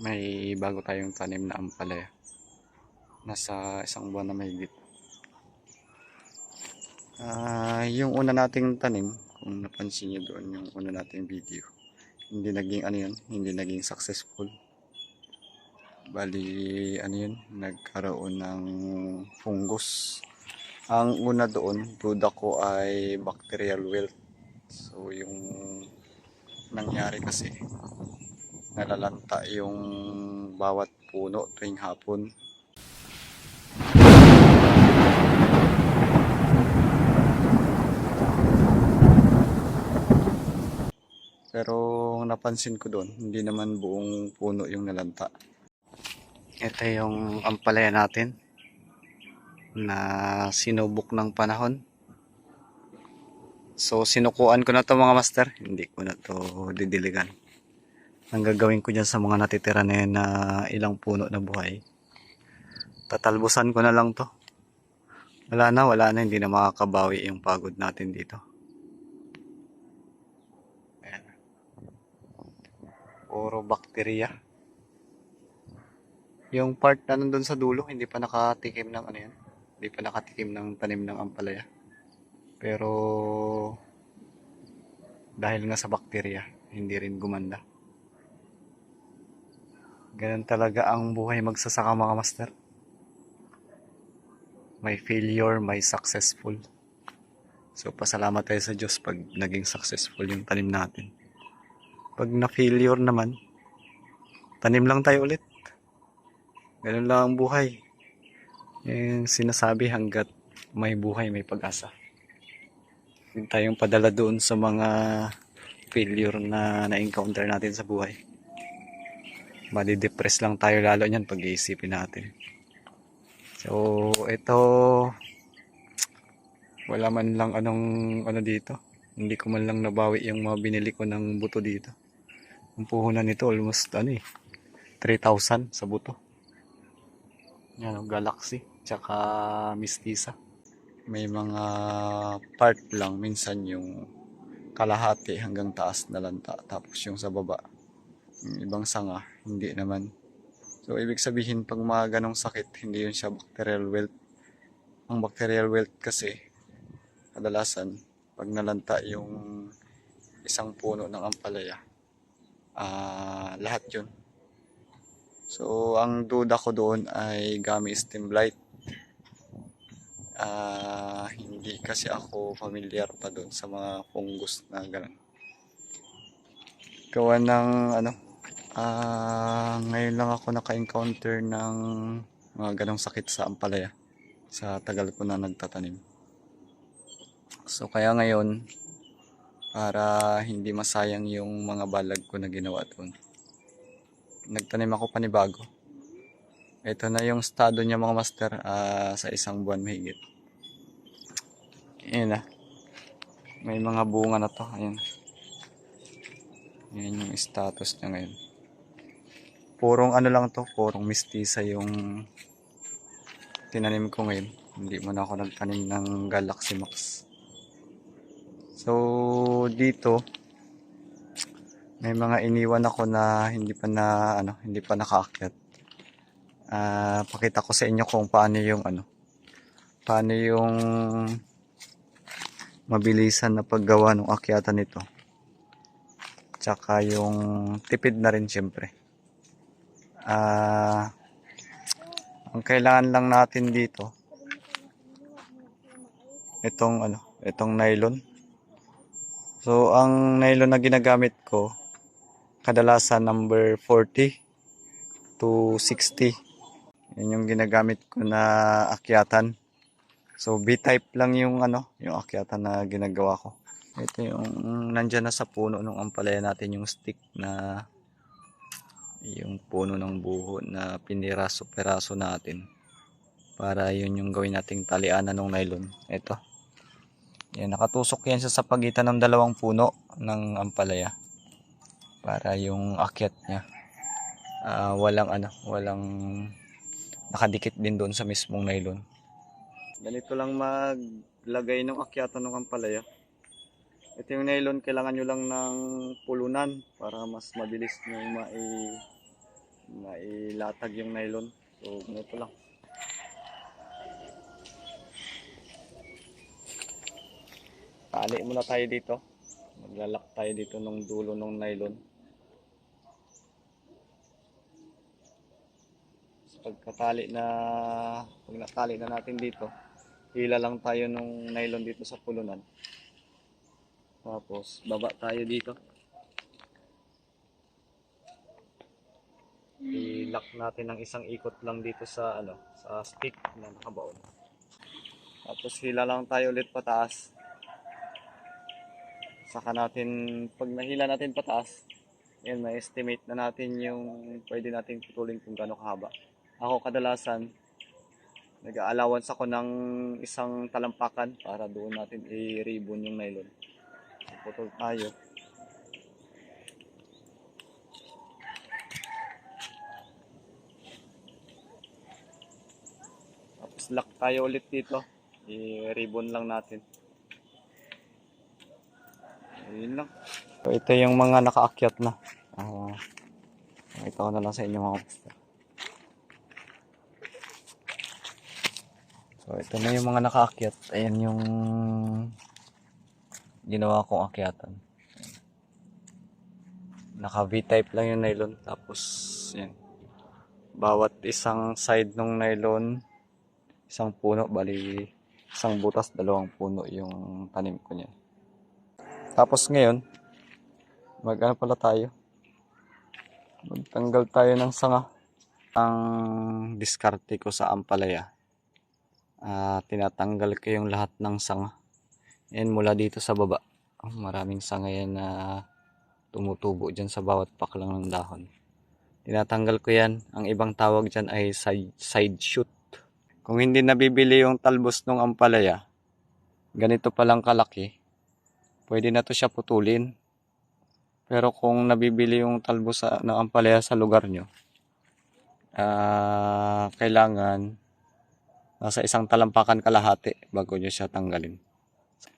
may bago tayong tanim na ampalaya. Nasa isang buwan na mahigit. Ah, yung una nating tanim, kung napansin niyo doon yung una nating video, hindi naging ano yun, hindi naging successful. Bali, ano yun, nagkaroon ng fungus. Ang una doon, duda ko ay bacterial wilt. So, yung nangyari kasi, nalalanta yung bawat puno tuwing hapon. Pero napansin ko doon, hindi naman buong puno yung nalanta. Ito yung ampalaya natin na sinubok ng panahon. So sinukuan ko na to mga master, hindi ko na to didiligan. Ang gagawin ko dyan sa mga natitira na na ilang puno na buhay. Tatalbusan ko na lang to. Wala na, wala na, hindi na makakabawi yung pagod natin dito. Ayan. Puro bakterya. Yung part na nandun sa dulo, hindi pa nakatikim ng ano yan. Hindi pa nakatikim ng tanim ng ampalaya. Pero dahil nga sa bakterya, hindi rin gumanda. Ganun talaga ang buhay magsasaka mga master. May failure, may successful. So pasalamat tayo sa Diyos pag naging successful yung tanim natin. Pag na-failure naman, tanim lang tayo ulit. Ganun lang ang buhay. Yung sinasabi hanggat may buhay, may pag-asa. Huwag tayong padala doon sa mga failure na na-encounter natin sa buhay. Madi-depress lang tayo lalo niyan pag iisipin natin. So, ito wala man lang anong ano dito. Hindi ko man lang nabawi yung mga binili ko ng buto dito. Ang puhunan nito almost ano eh 3,000 sa buto. Yan, Galaxy tsaka Mistisa. May mga part lang minsan yung kalahati hanggang taas na lanta tapos yung sa baba yung ibang sanga hindi naman. So ibig sabihin pag mga ganong sakit hindi yun siya bacterial wilt ang bacterial wilt kasi kadalasan pag nalanta yung isang puno ng ampalaya ah lahat yun. So ang duda ko doon ay gummy stem blight Ah, hindi kasi ako familiar pa doon sa mga fungus na ganun. Gawa ng ano, ah, ngayon lang ako naka-encounter ng mga ganong sakit sa ampalaya sa tagal ko na nagtatanim. So kaya ngayon, para hindi masayang yung mga balag ko na ginawa doon, nagtanim ako panibago. Ito na yung estado niya mga master ah, sa isang buwan mahigit. Ayan na. May mga bunga na to. Ayan. Ayan yung status niya ngayon. Purong ano lang to. Purong mistisa yung tinanim ko ngayon. Hindi mo na ako nagtanim ng Galaxy Max. So, dito, may mga iniwan ako na hindi pa na ano, hindi pa nakaakyat. Ah, pakita ko sa inyo kung paano yung ano, paano yung mabilisan na paggawa ng akyatan nito. Tsaka yung tipid na rin syempre. Ah, ang kailangan lang natin dito itong ano, itong nylon. So ang nylon na ginagamit ko kadalasan number 40 to 60. Yan yung ginagamit ko na akyatan. So B-type lang yung ano, yung akyatan na ginagawa ko. Ito yung nandyan na sa puno ng ampalaya natin yung stick na yung puno ng buho na piniraso-peraso natin para yun yung gawin nating talianan ng nylon. Ito. Yan, nakatusok yan sa pagitan ng dalawang puno ng ampalaya para yung akyat niya ah, walang ano, walang nakadikit din doon sa mismong nylon. Ganito lang maglagay ng akyatan ng ampalaya. Ito yung nylon, kailangan nyo lang ng pulunan para mas mabilis nyo mai, mailatag yung nylon. So, ganito lang. Tali muna tayo dito. Maglalak tayo dito ng dulo ng nylon. Pagkatali na, pag natali na natin dito, hila lang tayo ng nylon dito sa pulunan. Tapos, baba tayo dito. I-lock natin ng isang ikot lang dito sa ano, sa stick na nakabaon. Tapos hila lang tayo ulit pataas. Saka natin, pag nahila natin pataas, yan, may estimate na natin yung pwede natin putulin kung gaano kahaba. Ako kadalasan, nag-allowance ako ng isang talampakan para doon natin i-ribbon yung nylon. Putol tayo. Tapos lock tayo ulit dito. I-ribbon lang natin. Ayun lang. So, ito yung mga nakaakyat na. Ah, ito ko na lang sa inyo mga master. So, ito na yung mga nakaakyat. Ayan yung ginawa kong akyatan. Naka V-type lang yung nylon. Tapos, yan. Bawat isang side ng nylon, isang puno, bali isang butas, dalawang puno yung tanim ko niya. Tapos ngayon, mag ano pala tayo? Magtanggal tayo ng sanga. Ang diskarte ko sa ampalaya. Ah, tinatanggal ko yung lahat ng sanga. Yan mula dito sa baba. Oh, maraming sanga yan na tumutubo dyan sa bawat paklang ng dahon. Tinatanggal ko yan. Ang ibang tawag dyan ay side, side shoot. Kung hindi nabibili yung talbos ng ampalaya, ganito palang kalaki, pwede na to siya putulin. Pero kung nabibili yung talbos ng ampalaya sa lugar nyo, ah kailangan nasa isang talampakan kalahati bago nyo siya tanggalin.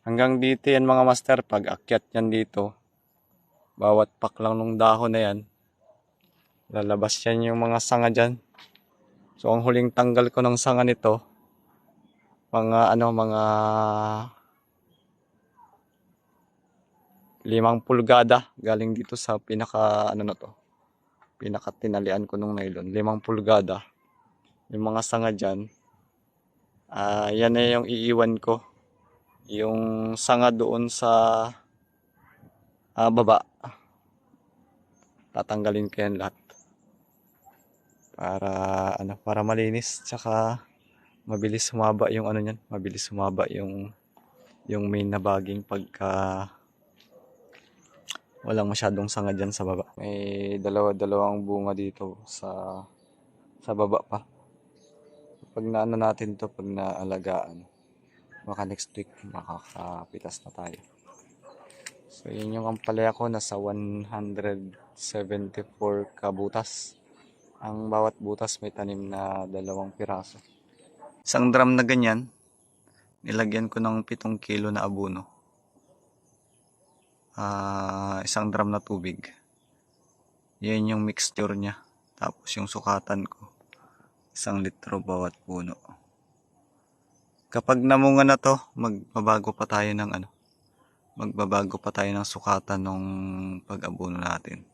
Hanggang dito yan mga master, pag akyat yan dito, bawat paklang ng dahon na yan, lalabas yan yung mga sanga dyan. So, ang huling tanggal ko ng sanga nito, mga ano, mga limang pulgada galing dito sa pinaka ano na to pinaka tinalian ko nung nylon. Limang pulgada. Yung mga sanga dyan ah yan na yung iiwan ko yung sanga doon sa ah, baba tatanggalin ko yan lahat para ano para malinis tsaka mabilis sumaba yung ano niyan mabilis sumaba yung yung main na baging pagka walang masyadong sanga dyan sa baba. May dalawa-dalawang bunga dito sa sa baba pa. Pag naano natin to, pag naalagaan, baka next week makakapitas na tayo. So yun yung ampalaya ko, nasa 174 kabutas. Ang bawat butas may tanim na dalawang piraso. Isang drum na ganyan, nilagyan ko ng 7 kilo na abono ah isang drum na tubig. Yan yung mixture niya. Tapos yung sukatan ko, isang litro bawat puno. Kapag namunga na to, magbabago pa tayo ng ano, magbabago pa tayo ng sukatan ng pag-abono natin.